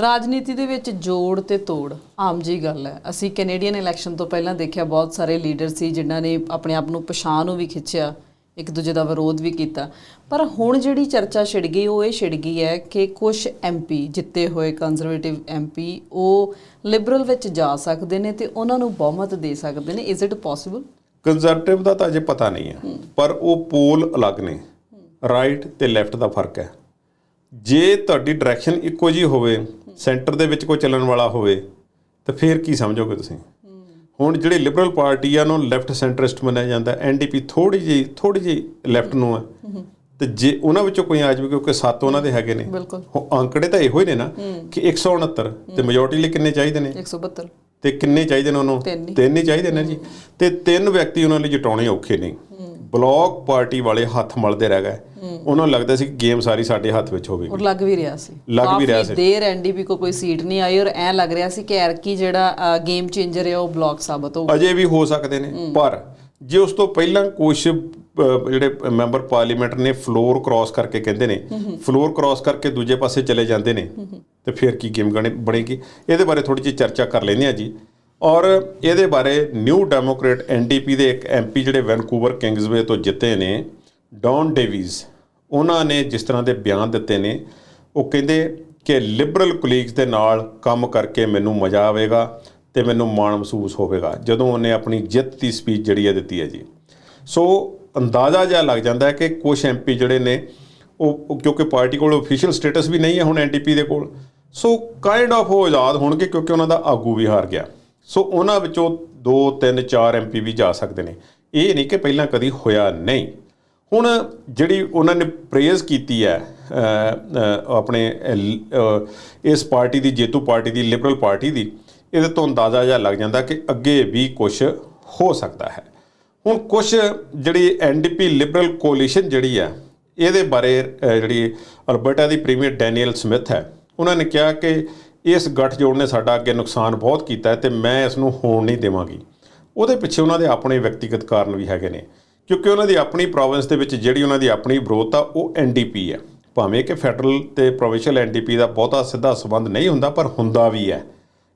ਰਾਜਨੀਤੀ ਦੇ ਵਿੱਚ ਜੋੜ ਤੇ ਤੋੜ ਆਮ ਜੀ ਗੱਲ ਹੈ। ਅਸੀਂ ਕੈਨੇਡੀਅਨ ਇਲੈਕਸ਼ਨ ਤੋਂ ਪਹਿਲਾਂ ਦੇਖਿਆ ਬਹੁਤ ਸਾਰੇ ਲੀਡਰ ਸੀ ਜਿਨ੍ਹਾਂ ਨੇ ਆਪਣੇ ਆਪ ਨੂੰ ਪਛਾਣ ਨੂੰ ਵੀ ਖਿੱਚਿਆ ਇੱਕ ਦੂਜੇ ਦਾ ਵਿਰੋਧ ਵੀ ਕੀਤਾ। ਪਰ ਹੁਣ ਜਿਹੜੀ ਚਰਚਾ ਛਿੜ ਗਈ ਉਹ ਇਹ ਛਿੜ ਗਈ ਹੈ ਕਿ ਕੁਝ ਐਮਪੀ ਜਿੱਤੇ ਹੋਏ ਕੰਜ਼ਰਵੇਟਿਵ ਐਮਪੀ ਉਹ ਲਿਬਰਲ ਵਿੱਚ ਜਾ ਸਕਦੇ ਨੇ ਤੇ ਉਹਨਾਂ ਨੂੰ ਬਹੁਮਤ ਦੇ ਸਕਦੇ ਨੇ। ਇਜ਼ ਇਟ ਪੋਸੀਬਲ ਕੰਜ਼ਰਵੇਟਿਵ ਦਾ ਤਾਂ ਅਜੇ ਪਤਾ ਨਹੀਂ ਹੈ ਪਰ ਉਹ ਪੋਲ ਅਲੱਗ ਨੇ। ਰਾਈਟ ਤੇ ਲੈਫਟ ਦਾ ਫ਼ਰਕ ਹੈ। ਜੇ ਤੁਹਾਡੀ ਡਾਇਰੈਕਸ਼ਨ ਇੱਕੋ ਜੀ ਹੋਵੇ ਸੈਂਟਰ ਦੇ ਵਿੱਚ ਕੋਈ ਚੱਲਣ ਵਾਲਾ ਹੋਵੇ ਤਾਂ ਫਿਰ ਕੀ ਸਮਝੋਗੇ ਤੁਸੀਂ? ਹੁਣ ਜਿਹੜੀ ਲਿਬਰਲ ਪਾਰਟੀ ਆ ਨੂੰ ਲੈਫਟ ਸੈਂਟਰਿਸਟ ਮੰਨਿਆ ਜਾਂਦਾ ਐਨਡੀਪੀ ਥੋੜੀ ਜਿਹੀ ਥੋੜੀ ਜਿਹੀ ਲੈਫਟ ਨੂੰ ਹੈ ਤੇ ਜੇ ਉਹਨਾਂ ਵਿੱਚੋਂ ਕੋਈ ਆ ਜਾਵੇ ਕਿਉਂਕਿ ਸੱਤ ਉਹਨਾਂ ਦੇ ਹੈਗੇ ਨੇ। ਬਿਲਕੁਲ। ਉਹ ਅੰਕੜੇ ਤਾਂ ਇਹੋ ਹੀ ਨੇ ਨਾ ਕਿ 169 ਤੇ ਮੈਜੋਰਟੀ ਲਈ ਕਿੰਨੇ ਚਾਹੀਦੇ ਨੇ? 172 ਤੇ ਕਿੰਨੇ ਚਾਹੀਦੇ ਨੇ ਉਹਨੂੰ? ਤਿੰਨ ਹੀ। ਚਾਹੀਦੇ ਨੇ ਜੀ। ਤੇ ਤਿੰਨ ਵਿਅਕਤੀ ਉਹਨਾਂ ਲਈ ਜਿਤਾਉਣੇ ਔਖੇ ਨਹੀਂ ਬਲੌਕ ਪਾਰਟੀ ਵਾਲੇ ਹੱਥ ਮਲਦੇ ਰਹਿ ਗਏ। ਉਹਨਾਂ ਨੂੰ ਲੱਗਦਾ ਸੀ ਕਿ ਗੇਮ ਸਾਰੀ ਸਾਡੇ ਹੱਥ ਵਿੱਚ ਹੋਵੇਗੀ। ਔਰ ਲੱਗ ਵੀ ਰਿਹਾ ਸੀ। ਲੱਗ ਵੀ ਰਿਹਾ ਕਾਫੀ ਦੇਰ ਐਨਡੀਪੀ ਕੋ ਕੋਈ ਸੀਟ ਨਹੀਂ ਆਈ ਔਰ ਐ ਲੱਗ ਰਿਹਾ ਸੀ ਕਿ ਐਰਕੀ ਜਿਹੜਾ ਗੇਮ ਚੇਂਜਰ ਹੈ ਉਹ ਬਲੌਕ ਸਾਬਤ ਹੋ ਅਜੇ ਵੀ ਹੋ ਸਕਦੇ ਨੇ ਪਰ ਜੇ ਉਸ ਤੋਂ ਪਹਿਲਾਂ ਕੁਝ ਜਿਹੜੇ ਮੈਂਬਰ ਪਾਰਲੀਮੈਂਟ ਨੇ ਫਲੋਰ ਕ੍ਰਾਸ ਕਰਕੇ ਕਹਿੰਦੇ ਨੇ ਫਲੋਰ ਕ੍ਰਾਸ ਕਰਕੇ ਦੂਜੇ ਪਾਸੇ ਚਲੇ ਜਾਂਦੇ ਨੇ ਤੇ ਫਿਰ ਕੀ ਗੇਮ ਬਣੇਗੀ? ਇਹਦੇ ਬਾਰੇ ਥੋੜੀ ਜਿਹੀ ਚਰਚਾ ਕਰ ਲੈਂਦੇ ਆ ਜੀ। ਔਰ ਇਹਦੇ ਬਾਰੇ ਨਿਊ ਡੈਮੋਕ੍ਰੇਟ ਐਨਡੀਪੀ ਦੇ ਇੱਕ ਐਮਪੀ ਜਿਹੜੇ ਵੈਨਕੂਵਰ ਕਿੰਗਸਵੇ ਤੋਂ ਜਿੱਤੇ ਨੇ, ਡੌਨ ਡੇਵੀਜ਼ ਉਹਨਾਂ ਨੇ ਜਿਸ ਤਰ੍ਹਾਂ ਦੇ ਬਿਆਨ ਦਿੱਤੇ ਨੇ, ਉਹ ਕਹਿੰਦੇ ਕਿ ਲਿਬਰਲ ਕੁਲੀਗਸ ਦੇ ਨਾਲ ਕੰਮ ਕਰਕੇ ਮੈਨੂੰ ਮਜ਼ਾ ਆਵੇਗਾ ਤੇ ਮੈਨੂੰ ਮਾਣ ਮਹਿਸੂਸ ਹੋਵੇਗਾ, ਜਦੋਂ ਉਹਨੇ ਆਪਣੀ ਜਿੱਤ ਦੀ ਸਪੀਚ ਜਿਹੜੀ ਹੈ ਦਿੱਤੀ ਹੈ ਜੀ। ਸੋ ਅੰਦਾਜ਼ਾ ਜਿਹਾ ਲੱਗ ਜਾਂਦਾ ਹੈ ਕਿ ਕੁਝ ਐਮਪੀ ਜਿਹੜੇ ਨੇ, ਉਹ ਉਹ ਕਿਉਂਕਿ ਪਾਰਟੀ ਕੋਲ ਅਫੀਸ਼ੀਅਲ ਸਟੇਟਸ ਵੀ ਨਹੀਂ ਹੈ ਹੁਣ ਐਨਡੀਪੀ ਦੇ ਕੋਲ, ਸੋ ਕਾਈਂਡ ਆਫ ਉਹ ਆਜ਼ਾਦ ਹੋਣਗੇ ਕਿਉਂਕਿ ਉਹਨਾਂ ਦਾ ਆਗੂ ਵੀ ਹਾਰ ਗਿਆ। ਸੋ ਉਹਨਾਂ ਵਿੱਚੋਂ 2 3 4 ਐਮਪੀ ਵੀ ਜਾ ਸਕਦੇ ਨੇ। ਇਹ ਨਹੀਂ ਕਿ ਪਹਿਲਾਂ ਕਦੀ ਹੋਇਆ ਨਹੀਂ। ਹੁਣ ਜਿਹੜੀ ਉਹਨਾਂ ਨੇ ਪ੍ਰੇਜ਼ ਕੀਤੀ ਹੈ ਆਪਣੇ ਇਸ ਪਾਰਟੀ ਦੀ, ਜੇਤੂ ਪਾਰਟੀ ਦੀ ਲਿਬਰਲ ਪਾਰਟੀ ਦੀ, ਇਹਦੇ ਤੋਂ ਅੰਦਾਜ਼ਾ ਜਿਹਾ ਲੱਗ ਜਾਂਦਾ ਕਿ ਅੱਗੇ ਵੀ ਕੁਝ ਹੋ ਸਕਦਾ ਹੈ। ਹੁਣ ਕੁਝ ਜਿਹੜੀ ਐਨਡੀਪੀ ਲਿਬਰਲ ਕੋਲੀਸ਼ਨ ਜਿਹੜੀ ਹੈ, ਇਹਦੇ ਬਾਰੇ ਜਿਹੜੀ ਅਲਬਰਟਾ ਦੀ ਪ੍ਰੀਮੀਅਰ ਡੈਨੀਅਲ ਸਮਿਥ ਹੈ, ਉਹਨਾਂ ਨੇ ਕਿਹਾ ਕਿ ਇਸ ਗੱਠਜੋੜ ਨੇ ਸਾਡਾ ਅੱਗੇ ਨੁਕਸਾਨ ਬਹੁਤ ਕੀਤਾ ਹੈ ਤੇ ਮੈਂ ਇਸ ਨੂੰ ਹੋਣ ਨਹੀਂ ਦੇਵਾਂਗੀ। ਉਹਦੇ ਪਿੱਛੇ ਉਹਨਾਂ ਦੇ ਆਪਣੇ ਵਿਅਕਤੀਗਤ ਕਾਰਨ ਵੀ ਹੈਗੇ ਨੇ। ਕਿਉਂਕਿ ਉਹਨਾਂ ਦੀ ਆਪਣੀ ਪ੍ਰੋਵਿੰਸ ਦੇ ਵਿੱਚ ਜਿਹੜੀ ਉਹਨਾਂ ਦੀ ਆਪਣੀ ਵਿਰੋਧਤਾ, ਉਹ ਐਨਡੀਪੀ ਹੈ। ਭਾਵੇਂ ਕਿ ਫੈਡਰਲ ਤੇ ਪ੍ਰੋਵਿੰਸ਼ੀਅਲ ਐਨਡੀਪੀ ਦਾ ਬਹੁਤਾ ਸਿੱਧਾ ਸੰਬੰਧ ਨਹੀਂ ਹੁੰਦਾ, ਪਰ ਹੁੰਦਾ ਵੀ ਹੈ।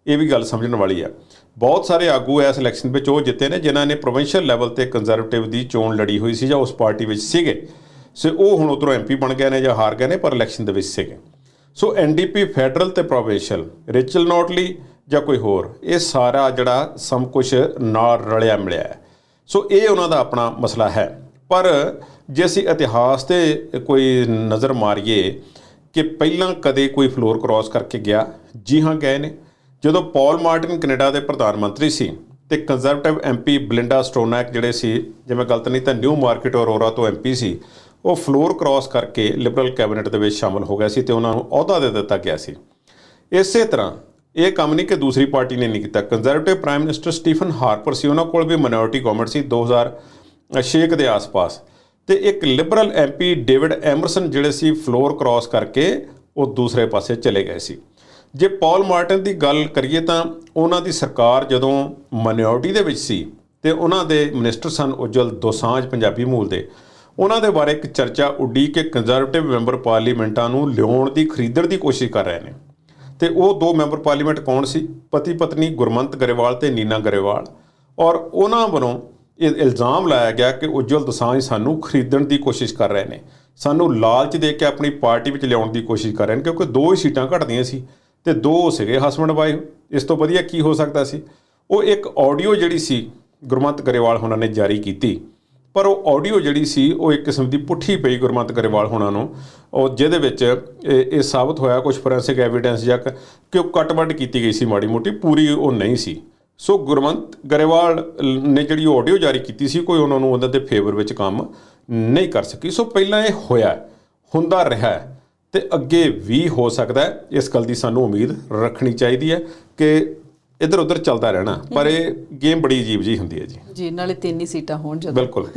ਇਹ ਵੀ ਗੱਲ ਸਮਝਣ ਵਾਲੀ ਹੈ। ਬਹੁਤ ਸਾਰੇ ਆਗੂ ਇਸ ਇਲੈਕਸ਼ਨ ਵਿੱਚ ਉਹ ਜਿੱਤੇ ਨੇ, ਜਿਨ੍ਹਾਂ ਨੇ ਪ੍ਰੋਵਿੰਸ਼ੀਅਲ ਲੈਵਲ ਤੇ ਕੰਜ਼ਰਵੇਟਿਵ ਦੀ ਚੋਣ ਲੜੀ ਹੋਈ ਸੀ ਜਾਂ ਉਸ ਪਾਰਟੀ ਵਿੱਚ ਸੀਗੇ। ਸੋ ਉਹ ਹੁਣ ਉਧਰੋਂ ਐਮਪੀ ਬਣ ਗਏ ਨੇ ਜਾਂ ਹਾਰ ਗਏ ਨੇ, ਪਰ ਇਲੈਕਸ਼ਨ ਦੇ ਵਿੱਚ ਸੀਗੇ। ਸੋ ਐਨਡੀਪੀ ਫੈਡਰਲ ਤੇ ਪ੍ਰੋਵਿੰਸ਼ੀਅਲ ਰਿਚਲ ਨੋਟਲੀ ਜਾਂ ਕੋਈ ਹੋਰ, ਇਹ ਸਾਰਾ ਜਿਹੜਾ ਸਮ ਕੁਝ ਨਾਲ ਰਲਿਆ ਮਿਲਿਆ ਹੈ। ਸੋ ਇਹ ਉਹਨਾਂ ਦਾ ਆਪਣਾ ਮਸਲਾ ਹੈ। ਪਰ ਜੇ ਅਸੀਂ ਇਤਿਹਾਸ ਤੇ ਕੋਈ ਨਜ਼ਰ ਮਾਰੀਏ ਕਿ ਪਹਿਲਾਂ ਕਦੇ ਕੋਈ ਫਲੋਰ ਕ੍ਰਾਸ ਕਰਕੇ ਗਿਆ, ਜੀ ਹਾਂ ਗਏ ਨੇ। ਜਦੋਂ ਪੌਲ ਮਾਰਟਿਨ ਕੈਨੇਡਾ ਦੇ ਪ੍ਰਧਾਨ ਮੰਤਰੀ ਸੀ ਤੇ ਕੰਜ਼ਰਵੇਟਿਵ ਐਮਪੀ ਬਲਿੰਡਾ ਸਟੋਨੈਕ ਜਿਹੜੇ ਸੀ ਜੇ ਮੈਂ ਗਲਤ ਨਹੀਂ ਤਾਂ ਨਿਊ ਮਾਰਕੀਟ ਔਰੋਰਾ ਤੋਂ ਐਮਪੀ ਸੀ ਉਹ ਫਲੋਰ ਕ੍ਰਾਸ ਕਰਕੇ ਲਿਬਰਲ ਕੈਬਨਿਟ ਦੇ ਵਿੱਚ ਸ਼ਾਮਲ ਹੋ ਗਿਆ ਸੀ ਤੇ ਉਹਨਾਂ ਨੂੰ ਅਹੁਦਾ ਦੇ ਦਿੱਤਾ ਗਿਆ ਸੀ। ਇਸੇ ਤਰ੍ਹਾਂ ਇਹ ਕੰਮ ਨਹੀਂ ਕਿ ਦੂਸਰੀ ਪਾਰਟੀ ਨੇ ਨਹੀਂ ਕੀਤਾ। Conservative prime minister Stephen Harper ਸੀ, ਉਹਨਾਂ ਕੋਲ ਵੀ ਮਿਨੋਰਿਟੀ ਗਵਰਨਮੈਂਟ ਸੀ 2006 ਦੇ ਆਸ-ਪਾਸ। ਤੇ ਇੱਕ ਲਿਬਰਲ ਐਮਪੀ ਡੇਵਿਡ ਐਮਰਸਨ ਜਿਹੜੇ ਸੀ ਫਲੋਰ ਕ੍ਰਾਸ ਕਰਕੇ ਉਹ ਦੂਸਰੇ ਪਾਸੇ ਚਲੇ ਗਏ ਸੀ। ਜੇ ਪੌਲ ਮਾਰਟਨ ਦੀ ਗੱਲ ਕਰੀਏ ਤਾਂ ਉਹਨਾਂ ਦੀ ਸਰਕਾਰ ਜਦੋਂ ਮਿਨੋਰਿਟੀ ਦੇ ਵਿੱਚ ਸੀ ਤੇ ਉਹਨਾਂ ਦੇ ਮਿਨਿਸਟਰ ਸਨ ਉਜਲ ਦੋਸਾਂਝ ਪੰਜਾਬੀ ਮੂਲ ਦੇ। ਉਹਨਾਂ ਦੇ ਬਾਰੇ ਇੱਕ ਚਰਚਾ ਉੱਡੀ ਕਿ ਕੰਜ਼ਰਵੇਟਿਵ ਮੈਂਬਰ ਪਾਰਲੀਮੈਂਟਾਂ ਨੂੰ ਲਿਆਉਣ ਦੀ, ਖਰੀਦਣ ਦੀ ਕੋਸ਼ਿਸ਼ ਕਰ ਰਹੇ ਨੇ। ਤੇ ਉਹ ਦੋ ਮੈਂਬਰ ਪਾਰਲੀਮੈਂਟ ਕੌਣ ਸੀ? ਪਤੀ ਪਤਨੀ ਗੁਰਮੰਤ ਗਰੇਵਾਲ ਤੇ ਨੀਨਾ ਗਰੇਵਾਲ। ਔਰ ਉਹਨਾਂ ਵੱਲੋਂ ਇਹ ਇਲਜ਼ਾਮ ਲਾਇਆ ਗਿਆ ਕਿ ਉਜਵਲ ਦਸਾਂਝ ਸਾਨੂੰ ਖਰੀਦਣ ਦੀ ਕੋਸ਼ਿਸ਼ ਕਰ ਰਹੇ ਨੇ। ਸਾਨੂੰ ਲਾਲਚ ਦੇ ਕੇ ਆਪਣੀ ਪਾਰਟੀ ਵਿੱਚ ਲਿਆਉਣ ਦੀ ਕੋਸ਼ਿਸ਼ ਕਰ ਰਹੇ ਨੇ, ਕਿਉਂਕਿ ਦੋ ਹੀ ਸੀਟਾਂ ਘਟਦੀਆਂ ਸੀ ਤੇ ਦੋ ਸੀਗੇ ਹਸਬੰਡ ਵਾਈਫ। ਇਸ ਤੋਂ ਵਧੀਆ ਕੀ ਹੋ ਸਕਦਾ ਸੀ? ਉਹ ਇੱਕ ਆਡੀਓ ਜਿਹੜੀ ਸੀ ਗੁਰਮੰਤ ਗਰੇਵਾਲ ਉਹਨਾਂ ਨੇ ਜਾਰੀ ਕੀਤੀ। ਪਰ ਉਹ ਆਡੀਓ ਜਿਹੜੀ ਸੀ, ਉਹ ਇੱਕ ਕਿਸਮ ਦੀ ਪੁੱਠੀ ਪਈ ਗੁਰਮੰਤ ਗਰੇਵਾਲ ਹੋਣਾ ਨੂੰ। ਉਹ ਜਿਹਦੇ ਵਿੱਚ ਇਹ ਇਹ ਸਾਬਤ ਹੋਇਆ ਕੁਝ ਫੋਰੈਂਸਿਕ ਐਵੀਡੈਂਸ ਜਾਂ ਕ- ਕਿ ਉਹ ਕੱਟਵੱਡ ਕੀਤੀ ਗਈ ਸੀ ਮਾੜੀ ਮੋਟੀ, ਪੂਰੀ ਉਹ ਨਹੀਂ ਸੀ। ਸੋ ਗੁਰਮੰਤ ਗਰੇਵਾਲ ਨੇ ਜਿਹੜੀ ਆਡੀਓ ਜਾਰੀ ਕੀਤੀ ਸੀ, ਕੋਈ ਉਹਨਾਂ ਨੂੰ ਉਹਨਾਂ ਦੇ ਫੇਵਰ ਵਿੱਚ ਕੰਮ ਨਹੀਂ ਕਰ ਸਕੀ। ਸੋ ਪਹਿਲਾਂ ਇਹ ਹੋਇਆ, ਹੁੰਦਾ ਰਿਹਾ ਹੈ ਤੇ ਅੱਗੇ ਵੀ ਹੋ ਸਕਦਾ ਇਸ ਗੱਲ ਦੀ ਸਾਨੂੰ ਉਮੀਦ ਰੱਖਣੀ ਚਾਹੀਦੀ ਹੈ ਕਿ ਇੱਧਰ ਉੱਧਰ ਚੱਲਦਾ ਰਹਿਣਾ ਪਰ ਇਹ ਗੇਮ ਬੜੀ ਅਜੀਬ ਜੀ ਹੁੰਦੀ ਹੈ ਜੀ। ਜੀ ਨਾਲੇ ਤਿੰਨ ਹੀ ਸੀਟਾਂ ਹੋਣ ਜਦੋਂ। ਬਿਲਕੁਲ।